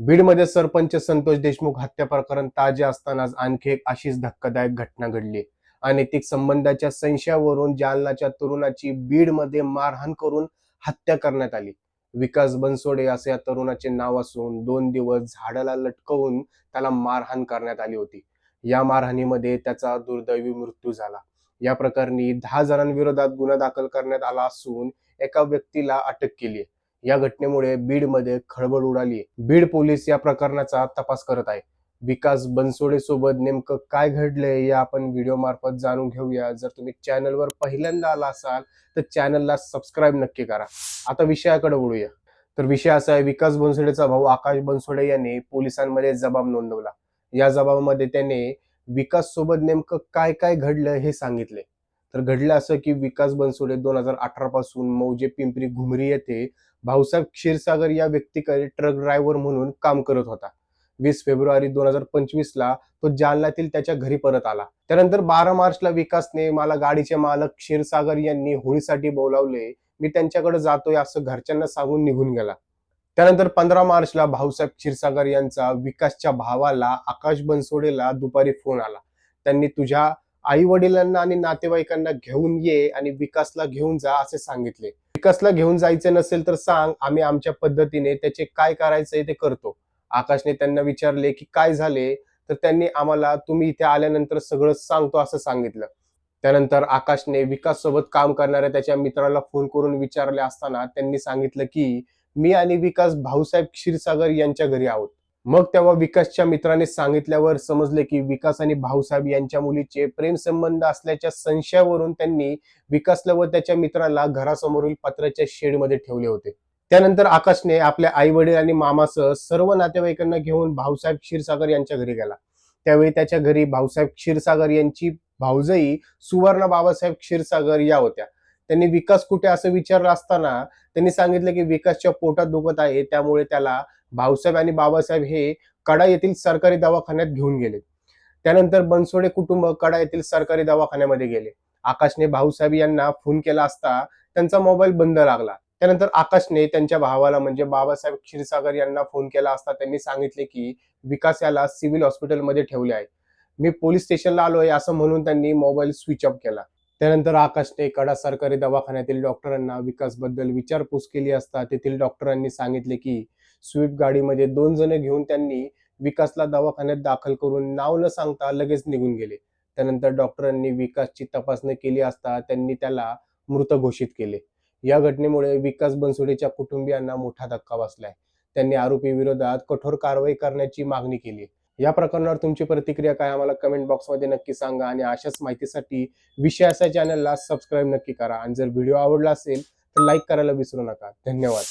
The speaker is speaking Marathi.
बीडमध्ये सरपंच संतोष देशमुख हत्या प्रकरण ताजे असतानाच आणखी एक अशीच धक्कादायक घटना घडली. अनैतिक संबंधाच्या संशयावरून जालनाच्या तरुणाची बीडमध्ये मारहाण करून हत्या करण्यात आली. विकास बनसोडे असे या तरुणाचे नाव असून दोन दिवस झाडाला लटकवून त्याला मारहाण करण्यात आली होती. या मारहाणीमध्ये त्याचा दुर्दैवी मृत्यू झाला. या प्रकरणी दहा जणांविरोधात गुन्हा दाखल करण्यात आला असून एका व्यक्तीला अटक केली आहे. या घटनेमुळे बीडमध्ये खळबळ उडाली बीड पोलीस या प्रकरणाचा तपास करत आहे. विकास बनसोडे सोबत नेमकं काय घडलंय या आपण व्हिडिओ मार्फत जाणून घेऊया. जर तुम्ही चॅनलवर पहिल्यांदा आला असाल तर चॅनलला सबस्क्राईब नक्की करा. आता विषयाकडे वळूया. तर विषय असा आहे विकास बनसोडेचा भाऊ आकाश बनसोडे यांनी पोलिसांमध्ये जबाब नोंदवला. या जबाबामध्ये त्याने विकास सोबत नेमकं काय काय घडलं हे सांगितले तर घडलं असं की विकास बनसोडे दोन हजार अठरा पासून मौजे पिंपरी घुमरी येथे भाऊसाहेब क्षीरसागर या व्यक्तीकडे ट्रक ड्रायव्हर म्हणून काम करत होता. वीस फेब्रुवारी दोन हजार पंचवीस ला तो जालन्यातील त्याच्या घरी परत आला. त्यानंतर बारा मार्चला विकासने मला गाडीचे मालक क्षीरसागर यांनी होळीसाठी बोलावले मी त्यांच्याकडे जातोय असं घरच्यांना सांगून निघून गेला. त्यानंतर पंधरा मार्चला भाऊसाहेब क्षीरसागर यांचा विकासच्या भावाला आकाश बनसोडेला दुपारी फोन आला. त्यांनी तुझ्या आई वडिलांना आणि नातेवाईकांना घेऊन ये आणि विकासला घेऊन जा असे सांगितले. विकासला घेऊन जायचे नसेल तर सांग आम्ही आमच्या पद्धतीने त्याचे काय करायचंय ते करतो. आकाशने त्यांना विचारले की काय झाले? तर त्यांनी आम्हाला तुम्ही इथे आल्यानंतर सगळं सांगतो असं सांगितलं. त्यानंतर आकाशने विकास सोबत काम करणाऱ्या त्याच्या मित्राला फोन करून विचारले असताना त्यांनी सांगितलं की मी आणि विकास भाऊसाहेब क्षीरसागर यांच्या घरी आहोत. मग तेव्हा विकासच्या मित्राने सांगितल्यावर समजले की विकास आणि भाऊसाहेब यांच्या मुलीचे प्रेम संबंध असल्याच्या संशयावरून त्यांनी विकासला व त्याच्या मित्राला घरासमोरील पत्राच्या शेडमध्ये ठेवले होते. त्यानंतर आकाशने आपल्या आई वडील आणि मामासह सर्व नातेवाईकांना घेऊन भाऊसाहेब क्षीरसागर यांच्या घरी गेला. त्यावेळी त्याच्या घरी भाऊसाहेब क्षीरसागर यांची भाऊजई सुवर्ण बाबासाहेब क्षीरसागर या होत्या. त्यांनी विकास कुठे असं विचारलं असताना त्यांनी सांगितलं की विकासच्या पोटात दुखत आहे त्यामुळे त्याला भाऊसाहेब आणि बाबासाहेब हे कडा येथील सरकारी दवाखान्यात घेऊन गेले. त्यानंतर बनसोडे कुटुंब कडा येथील सरकारी दवाखान्यामध्ये गेले. आकाशने भाऊसाहेब यांना फोन केला असता त्यांचा मोबाईल बंद लागला. त्यानंतर आकाशने त्यांच्या भावाला म्हणजे बाबासाहेब क्षीरसागर यांना फोन केला असता त्यांनी सांगितले की विकास याला सिव्हिल हॉस्पिटलमध्ये ठेवले आहे. मी पोलीस स्टेशनला आलोय असं म्हणून त्यांनी मोबाईल स्विच ऑफ केला. त्यानंतर आकाशने कडा सरकारी दवाखान्यातील डॉक्टरांना विकासबद्दल विचारपूस केली असता तेथील डॉक्टरांनी सांगितले की स्विफ्ट गाडीमध्ये दोन जण घेऊन त्यांनी विकासला दवाखान्यात दाखल करून नाव न सांगता लगेच निघून गेले. त्यानंतर डॉक्टरांनी विकासची तपासणी केली असता त्यांनी त्याला मृत घोषित केले. या घटनेमुळे विकास बनसोडेच्या कुटुंबियांना मोठा धक्का बसलाय. त्यांनी आरोपी विरोधात कठोर कारवाई करण्याची मागणी केली. या प्रकरणावर तुमची प्रतिक्रिया काय? आम्हाला कमेंट बॉक्समध्ये नक्की सांगा आणि अशाच माहितीसाठी विषय असा चॅनलला सबस्क्राईब नक्की करा. आणि जर व्हिडिओ आवडला असेल तर लाईक करायला विसरू नका. धन्यवाद.